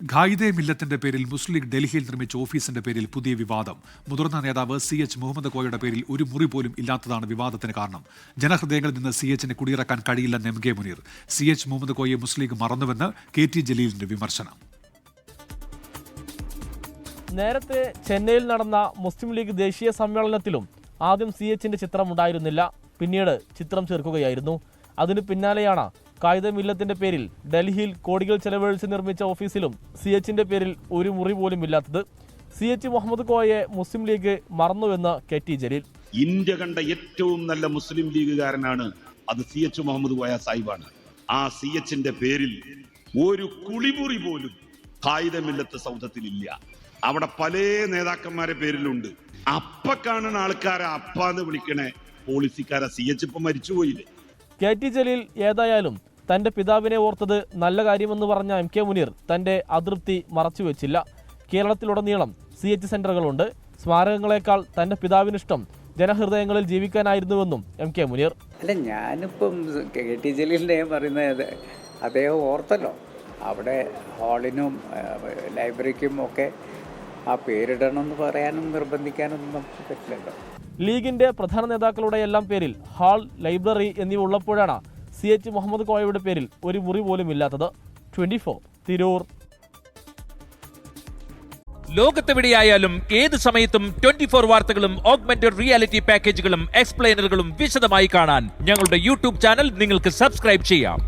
ഖായിദെ മില്ലത്തിന്റെ പേരിൽ മുസ്ലിം ലീഗ് ഡൽഹിയിൽ നിർമ്മിച്ച ഓഫീസിന്റെ പേരിൽ പുതിയ വിവാദം. മുതിർന്ന നേതാവ് സി എച്ച് മുഹമ്മദ് കോയയുടെ പേരിൽ ഒരു മുറി പോലും ഇല്ലാത്തതാണ് വിവാദത്തിന് കാരണം. ജനഹൃദയങ്ങളിൽ നിന്ന് സി എച്ചിനെ കുടിയിറക്കാൻ കഴിയില്ലെന്ന് M K Muneer. C H Muhammad കോയെ മുസ്ലിം ലീഗ് മറന്നുവെന്ന് കെ ടി ജലീലിന്റെ വിമർശനം. നേരത്തെ ചെന്നൈയിൽ നടന്ന മുസ്ലിം ലീഗ് ദേശീയ സമ്മേളനത്തിലും ആദ്യം സി എച്ചിന്റെ ചിത്രം ഉണ്ടായിരുന്നില്ല പിന്നീട് ചിത്രം ചേർക്കുകയായിരുന്നു. അതിന് പിന്നാലെയാണ് കായിക മില്ലത്തിന്റെ പേരിൽ ഡൽഹിയിൽ കോടികൾ ചെലവഴിച്ച് നിർമ്മിച്ച ഓഫീസിലും സി എച്ചിന്റെ പേരിൽ ഒരു മുറി പോലും ഇല്ലാത്തത് സി എച്ച് മുഹമ്മദ് കോയെ മുസ്ലിം ലീഗ് മറന്നുവെന്ന് കെ ടി ജലീൽ. ഇന്ത്യ കണ്ട ഏറ്റവും നല്ല മുസ്ലിം ലീഗുകാരനാണ് അത് സി എച്ച് മുഹമ്മദ് കോയ സാഹിബാണ്. ആ സി എച്ചിന്റെ പേരിൽ ഒരു കുളിമുറി പോലും കായികമില്ലത്ത് സൗധത്തിലില്ല. അവിടെ പല നേതാക്കന്മാരെ പേരിലുണ്ട്. അപ്പ കാണുന്ന ആൾക്കാരെ അപ്പാന്ന് വിളിക്കണേ പോളിസിക്കാരെ. സി എച്ച് ഇപ്പൊ മരിച്ചുപോയില്ലേ? കെ ടി ജലീൽ ഏതായാലും തന്റെ പിതാവിനെ ഓർത്തത് നല്ല കാര്യമെന്ന് പറഞ്ഞ എം കെ മുനീർ തന്റെ അതൃപ്തി മറച്ചുവെച്ചില്ല. കേരളത്തിലുടനീളം സി എച്ച് സെന്ററുകളുണ്ട്. സ്മാരകങ്ങളെക്കാൾ തന്റെ പിതാവിനിഷ്ടം ജനഹൃദയങ്ങളിൽ ജീവിക്കാനായിരുന്നുവെന്നും എം കെ മുനീർ. അല്ല ഞാനിപ്പം കെ ടി ജലീലിന്റെ പറയുന്നത് അദ്ദേഹം ഓർത്തല്ലോ. അവിടെ ഹാളിനും ലൈബ്രറിക്കും ഒക്കെ ആ പേരിടണം എന്ന് പറയാനും നിർബന്ധിക്കാനൊന്നും നമുക്ക് പറ്റില്ലല്ലോ. ലീഗിന്റെ പ്രധാന നേതാക്കളുടെ എല്ലാം പേരിൽ ഹാൾ ലൈബ്രറി എന്നിവ ഉള്ളപ്പോഴാണ് സി എച്ച് മുഹമ്മദ് കോയയുടെ പേരിൽ ഒരു മുറി പോലും ഇല്ലാത്തത് ട്വന്റി ഫോർ തിരൂർ. ലോകത്തെവിടെയായാലും ഏത് സമയത്തും ട്വന്റി ഫോർ വാർത്തകളും ഓഗ്മെന്റഡ് റിയാലിറ്റി പാക്കേജുകളും എക്സ്പ്ലെയിനറുകളും വിശദമായി കാണാൻ ഞങ്ങളുടെ യൂട്യൂബ് ചാനൽ നിങ്ങൾക്ക് സബ്സ്ക്രൈബ് ചെയ്യാം.